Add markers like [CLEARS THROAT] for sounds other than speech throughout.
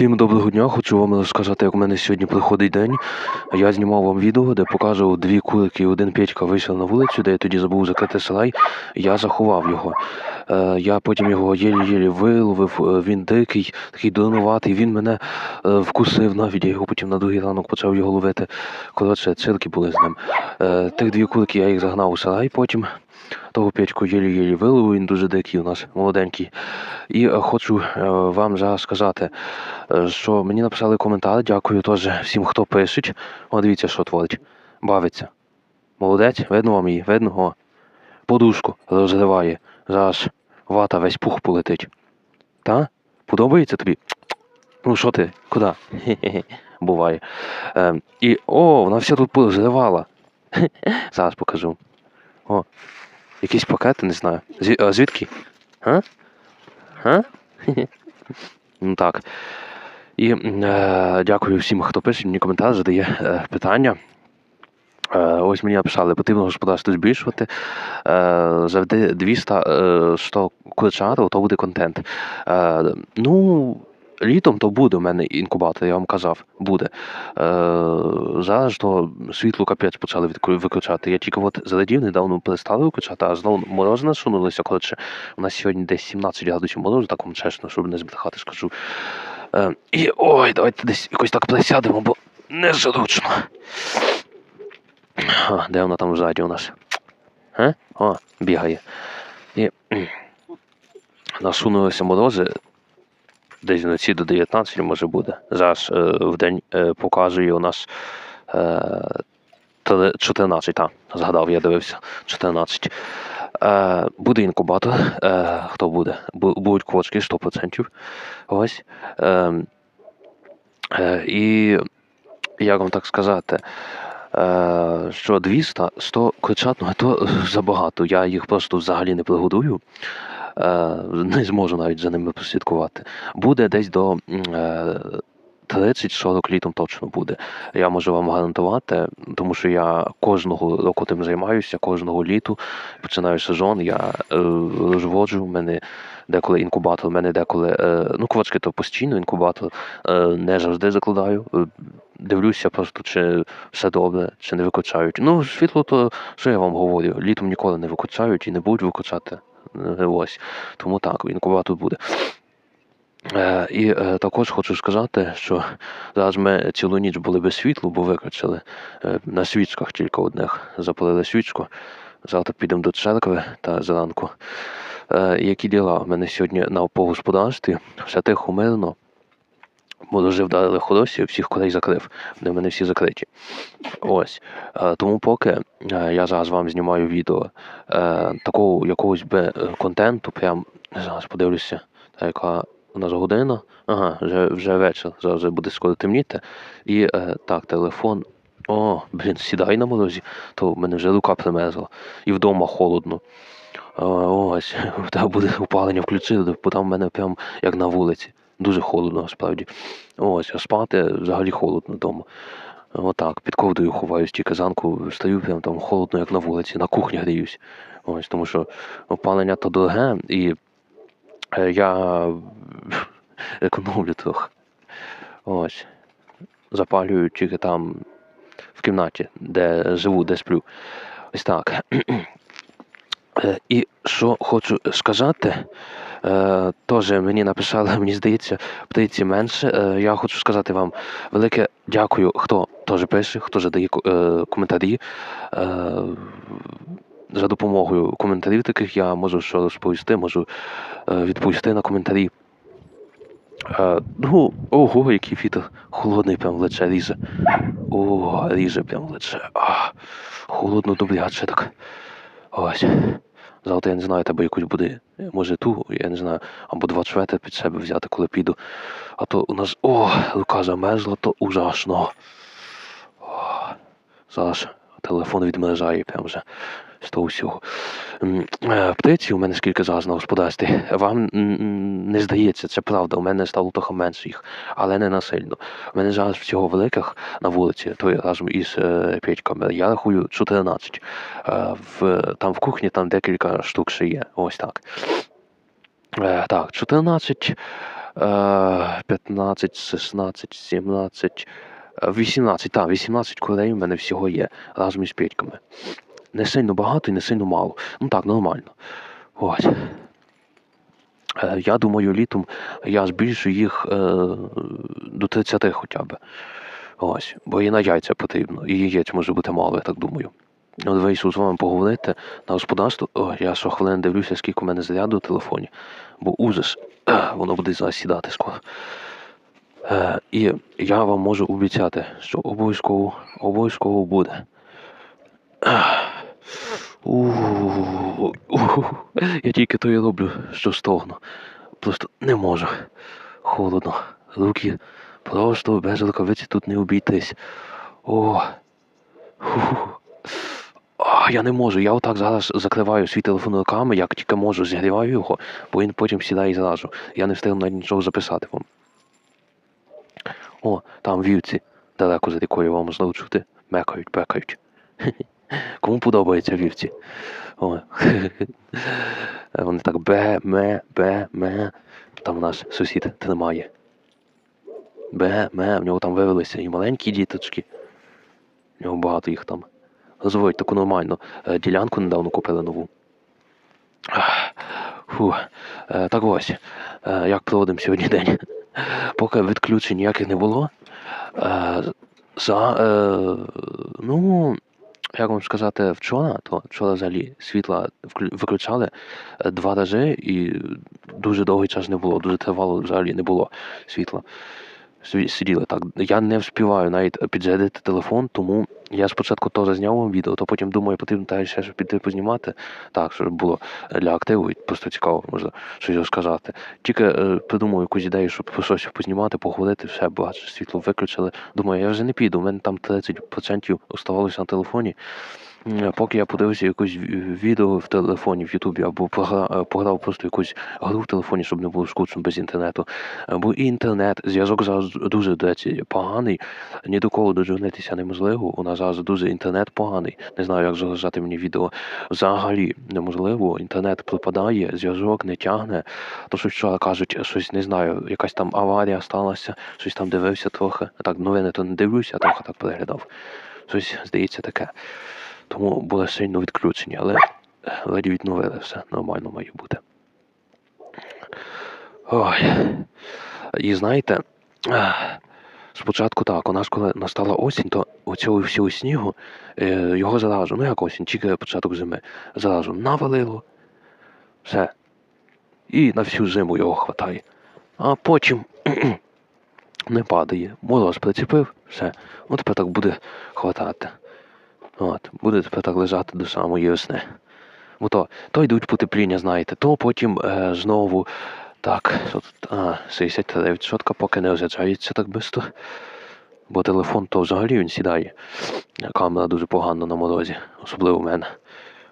Всім доброго дня, хочу вам розказати, як у мене сьогодні проходить день. Я знімав вам відео, де показував дві курики і один Петька вийшов на вулицю, де я тоді забув закрити сарай. Я заховав його. Е, я потім його єлі-єлі виловив, е, він дикий, такий дурнуватий, він мене е, вкусив навіть, я його потім на другий ранок почав його ловити. Коротше, цирки були з ним. Тих дві курики я їх загнав у сарай потім. Того Петьку єлі-єлі виловив, він дуже дикий у нас, молоденький. І е, хочу е, вам зараз сказати, е, що мені написали коментар, дякую теж всім, хто пишеть. О, дивіться, що творить. Бавиться. Молодець, видно вам її, видно, о. Подушку розриває. Зараз вата весь пух полетить. Та? Подобається тобі? Ну що ти? Куди? [LAUGHS] Буває. Е, і о, вона все тут позривала. [LAUGHS] Зараз покажу. О, якісь пакети, не знаю. Зві... А звідки? А? А? [LAUGHS] Ну так. І е, дякую всім, хто пише мені коментар, задає е, питання. Е, ось мені написали, потрібно господарство збільшувати. Е, завжди 200 е, 100 курчат, то буде контент. Е, ну, літом то буде у мене інкубатор, я вам казав, буде. Е, зараз то світло капець почали виключати. Я тільки от зрадів, недавно перестали виключати, а знову морози насунулися. Коротше, у нас сьогодні десь 17 градусів морозу, так вам чесно, щоб не збрехати, скажу. Е, і ой, давайте десь якось так присядемо, бо незручно. А, де вона там ззаді у нас? Е? О, бігає. І насунулися морози. Десь вночі до 19 може буде. Зараз е, в день е, показує у нас е, 14, так, згадав, я дивився. 14. Е, буде інкубатор. Е, хто буде? Будуть квочки 100%. Ось. Е, е, і як вам так сказати? Е, що 200, 100 курчат, то забагато. Я їх просто взагалі не пригодую. Е, не зможу навіть за ними прослідкувати. Буде десь до м, е, 30-40 літом точно буде. Я можу вам гарантувати, тому що я кожного року тим займаюся, кожного літу починаю сезон, я розводжу, в мене деколи інкубатор, в мене деколи, ну, квочки то постійно, інкубатор не завжди закладаю. Дивлюся просто, чи все добре, чи не викочають. Ну, світло, то що я вам говорю, літом ніколи не викочають і не будуть викочати. Е, Ось. Тому так, інкубатор буде. Е, і е, також хочу сказати, що зараз ми цілу ніч були без світла, бо викачали е, на свічках тільки одних. Запалили свічку. Завтра підемо до церкви та зранку. Е, які діла? У мене сьогодні на по господарстві, все тихо, мирно. Морожи вдарили хороші, всіх курей закрив. Вони в мене всі закриті. Ось. Е, тому поки е, я зараз вам знімаю відео е, такого якогось би контенту, прям зараз подивлюся, та яка у нас година. Ага, вже, вже вечір, зараз буде скоро темніти. І так, телефон. О, блін, сідай на морозі, то в мене вже рука примерзла. І вдома холодно. Ось, [LAUGHS] буде опалення включити, бо там в мене прям як на вулиці. Дуже холодно, насправді. Ось, а спати взагалі холодно вдома. Отак, під ковдрою ховаюсь, тільки зранку встаю, прям там холодно, як на вулиці, на кухні гріюсь. Ось, тому що опалення то дороге, і е, я [LAUGHS] економлю трохи. Ось. Запалюю тільки там в кімнаті, де живу, де сплю. Ось так. [CLEARS THROAT] Е, І що хочу сказати, е, теж мені написали, [LAUGHS] мені здається, птиці менше. Е, я хочу сказати вам велике дякую, хто теж пише, хто задає е, коментарі. Е, за допомогою коментарів таких я можу що розповісти, можу е, відповісти на коментарі. Е, ну, ого, який вітер холодний прям в ріже. О, ріже прям в холодно добряче так. Ось. Завтра я не знаю, тебе якусь буде, може ту, я не знаю, або два чвети під себе взяти, коли піду. А то у нас. О, рука замерзла, то ужасно. О, зараз телефон відмерзає прям вже з того всього. Е, Птиці у мене скільки зараз на господарстві. Вам не здається, це правда. У мене стало трохи менше їх, але не насильно. У мене зараз всього великих на вулиці, то разом із е, Петьками, я рахую 14. Е, в, там в кухні там декілька штук ще є. Ось так. Так, 14. Е, 15, 16, 17, е, 18. Так, 18 курей в мене всього є разом із петьками. Не сильно багато і не сильно мало. Ну так, нормально. Ось. Е, Я думаю, літом я збільшу їх е, до 30 хоча б. Ось, бо і на яйця потрібно, і яєць може бути мало, я так думаю. От вийшов з вами поговорити на господарство. О, я що хвилин дивлюся, скільки у мене заряду в телефоні, бо ужас, [CLEARS THROAT] воно буде зараз сідати скоро. Е, і я вам можу обіцяти, що обов'язково, обов'язково буде. Я тільки то і роблю, що стогну. Просто не можу. Холодно. Руки просто без рукавиці тут не обійтись. О. Я не можу. Я отак зараз закриваю свій телефон руками, як тільки можу, зігріваю його, бо він потім сідає зразу. Я не встиг навіть нічого записати вам. О, там вівці. Далеко за рікою вам можна чути. Мекають, пекають. [LAUGHS] Кому подобаються вівці? О. [LAUGHS] Вони так бе, ме, бе, ме. Там наш сусід тримає. Бе, ме, в нього там вивелися і маленькі діточки. В нього багато їх там. Розводять таку нормальну е, ділянку недавно купили нову. Фу. Е, Так ось, е, як проводимо сьогодні день. Поки відключень ніяких не було. е, За, е, ну, як вам сказати, вчора, то вчора взагалі світла виключали е, два рази і дуже довгий час не було, дуже тривало взагалі не було світла. Сиділи так. Я не вспіваю навіть підзарядити телефон, тому я спочатку теж зняв вам відео, то потім думаю, потрібно та ще щось піти познімати. Так, щоб було для активу, і просто цікаво, можна щось розказати. Тільки е, придумав якусь ідею, щоб щось познімати, поговорити, все, бачу, світло виключили. Думаю, я вже не піду, у мене там 30% оставалося на телефоні. Поки я подивився якусь відео в телефоні, в Ютубі, або е, пограв просто якусь гру в телефоні, щоб не було скучно без інтернету. Бо і інтернет, зв'язок зараз дуже до поганий. Ні до кого додзвонитися неможливо. У нас зараз дуже інтернет поганий. Не знаю, як залишати мені відео. Взагалі неможливо. Інтернет пропадає, зв'язок не тягне. То що вчора кажуть, щось не знаю, якась там аварія сталася, щось там дивився трохи. Так, новини то не дивлюся, трохи так переглядав. Щось здається таке. Тому було сильно відключення, але ледь відновили все. Нормально має бути. Ой. І знаєте, спочатку так, у нас коли настала осінь, то оцього всього снігу е, його зразу, ну як осінь, тільки початок зими, зразу навалило. Все. І на всю зиму його хватає. А потім [CLEARS THROAT] не падає. Мороз прицепив, все. Ну тепер так буде хватати. От, буде тепер так лежати до самої весни. Бо то, то йдуть потепління, знаєте, то потім е, знову так, тут, а, 69% поки не розряджається так швидко. Бо телефон то взагалі він сідає. Камера дуже погано на морозі, особливо в мене.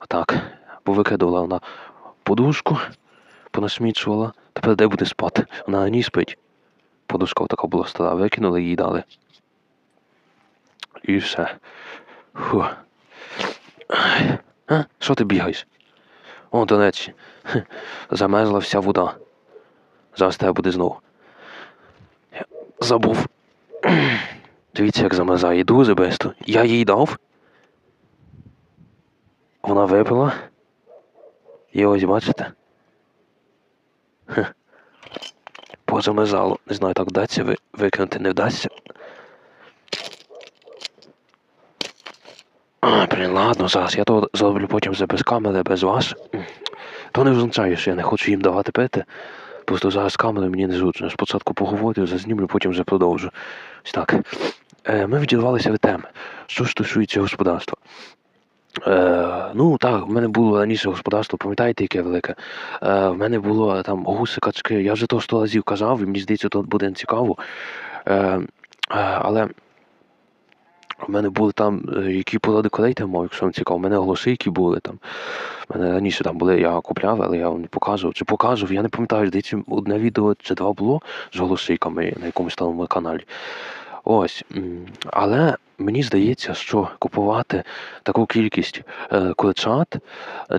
Отак. Повикидувала вона подушку, понасмічувала. Тепер де буде спати? Вона на ній спить. Подушка така була стара, викинули їй дали. І все. Фу. А? Що ти бігаєш? О, до речі, [LAUGHS] замерзла вся вода. Зараз тебе буде знову. Забув. [CLEARS THROAT] Дивіться, як замерзає дуже бисто. Я їй дав. Вона випила. І ось бачите. Позамерзало. Не знаю, так вдасться ви- викинути, не вдасться. Блін, ладно, зараз я то зроблю потім вже без камери, без вас. То не означає, що я не хочу їм давати пити. Просто зараз камери мені не зручно. Спочатку поговорю, зазнімлю, потім вже продовжу. Ось так. Е, ми відірвалися від теми. Що стосується господарства. Е, ну так, в мене було раніше господарство, пам'ятаєте, яке велике? Е, в мене було там гуси, качки. Я вже то сто разів казав, і мені здається, то буде цікаво. Е, е, але в мене були там, е, які поради колей там мав, якщо вам цікаво, у мене голоси, які були там. У мене раніше там були, я купляв, але я вам не показував. Чи показував, я не пам'ятаю, здається, одне відео чи два було з голосиками на якомусь там каналі. Ось. Але мені здається, що купувати таку кількість е, курчат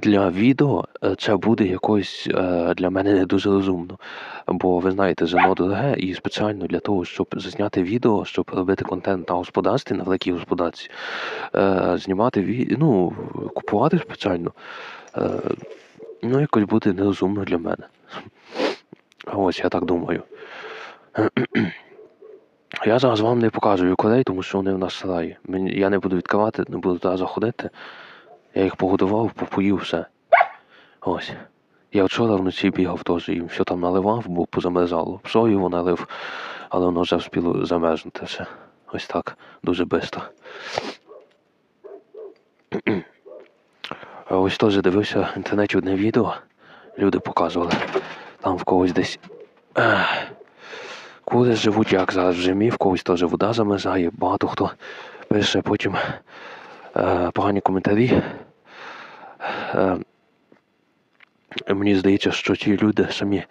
для відео е, це буде якось е, для мене не дуже розумно. Бо ви знаєте, зерно дороге, і спеціально для того, щоб зазняти відео, щоб робити контент на господарстві, на великій господарці, знімати ві... ну, купувати спеціально, ну, якось буде нерозумно для мене. Ось, я так думаю. Я зараз вам не показую курей, тому що вони в нас сараї. Я не буду відкривати, не буду туди заходити. Я їх погодував, попоїв все. Ось. Я вчора вночі бігав теж, їм все там наливав, бо позамерзало. Псою налив, але воно вже вспіло замерзнути все. Ось так, дуже швидко. Ось теж дивився в інтернеті одне відео. Люди показували. Там в когось десь. Кури живуть як зараз в зимі, в когось теж вода замерзає, багато хто пише потім е, погані коментарі. Е, мені здається, що ті люди самі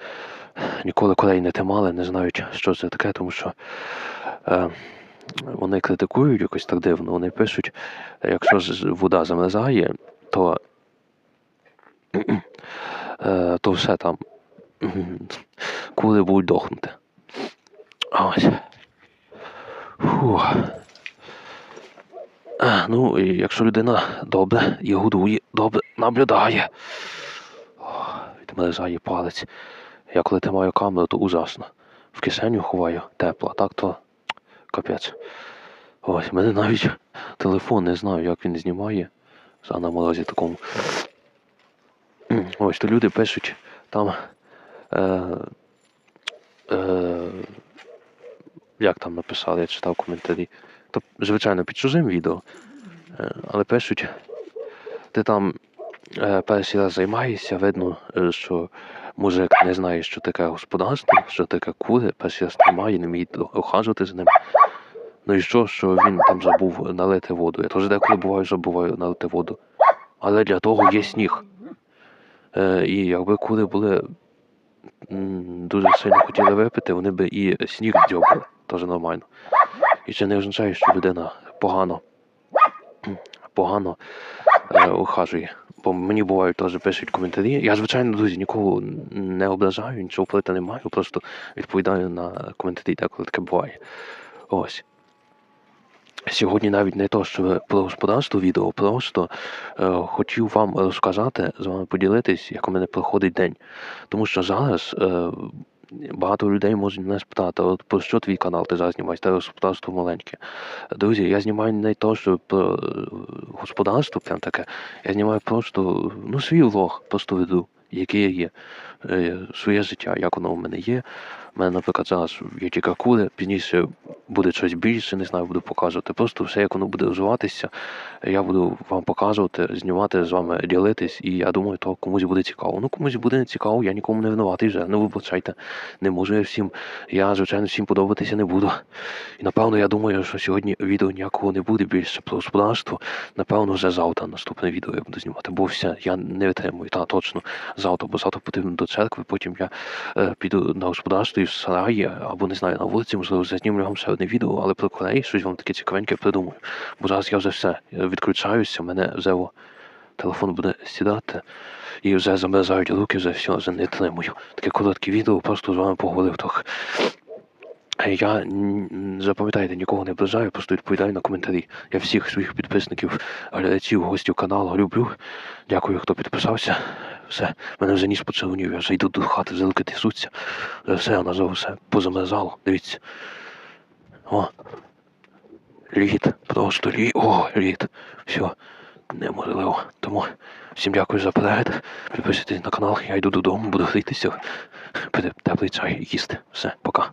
ніколи курей не тримали, не знають, що це таке, тому що е, вони критикують якось так дивно. Вони пишуть, якщо вода замерзає, то, е, то все там кури будуть дохнути. Ось. Фух. А, ну, і якщо людина добре і годує, добре наблюдає. Відмерзає палець. Я коли тримаю камеру, то ужасно. В кишеню ховаю тепло, так то капець. Ось, мене навіть телефон не знаю, як він знімає. За на морозі такому. Ось, то люди пишуть там. Е, е, як там написали, я читав коментарі. То, звичайно, під чужим відео. Е, Але пишуть, ти там е, перший раз займаєшся, видно, е, що мужик не знає, що таке господарство, що таке кури, перший раз тримає, не вміє ухажувати за ним. Ну і що, що він там забув налити воду. Я теж деколи буваю, забуваю налити воду. Але для того є сніг. І якби кури були дуже сильно хотіли випити, вони би і сніг дзьобали, теж нормально. І це не означає, що людина погано, погано е, ухажує. Бо мені бувають теж пишуть коментарі. Я, звичайно, друзі, нікого не ображаю, нічого проти не маю, просто відповідаю на коментарі, деколи таке буває. Ось. Сьогодні навіть не то, що про господарство відео, просто е, хотів вам розказати, з вами поділитись, як у мене проходить день. Тому що зараз е, багато людей можуть мене спитати, от про що твій канал ти зараз знімаєш, те господарство маленьке. Друзі, я знімаю не то, що про е, господарство прям таке, я знімаю просто ну, свій влог, просто веду, який я є, е, своє життя, як воно у мене є. У мене, наприклад, зараз є тільки кури, пізніше буде щось більше, не знаю, буду показувати. Просто все, як воно буде розвиватися, я буду вам показувати, знімати з вами, ділитись, і я думаю, то комусь буде цікаво. Ну, комусь буде не цікаво, я нікому не винуватий вже. Ну, вибачайте, не можу я всім. Я, звичайно, всім подобатися не буду. І напевно, я думаю, що сьогодні відео ніякого не буде більше про господарство. Напевно, вже завтра наступне відео я буду знімати, бо все, я не витримую, та точно завтра, бо завтра потрібно до церкви, потім я е, піду на господарство в сараї, або не знаю, на вулиці, можливо, зазнімлю вам ще одне відео, але про коней щось вам таке цікавеньке придумаю. Бо зараз я вже все я відключаюся, мене вже телефон буде сідати. І вже замерзають руки, вже все, вже не тримую. Таке коротке відео, просто з вами поговорив трохи. Е, Я запам'ятайте, нікого не ображаю, просто відповідаю на коментарі. Я всіх своїх підписників, глядачів, гостів каналу люблю. Дякую, хто підписався. Все, мене вже ніс почервонів, я вже йду до хати, вже руки трясуться. Вже все, вона вже все позамерзало. Дивіться. О. Лід, просто лід. О, лід. Все, неможливо. Тому всім дякую за перегляд. Підписуйтесь на канал, я йду додому, буду грітися. Теплий чай їсти. Все, пока.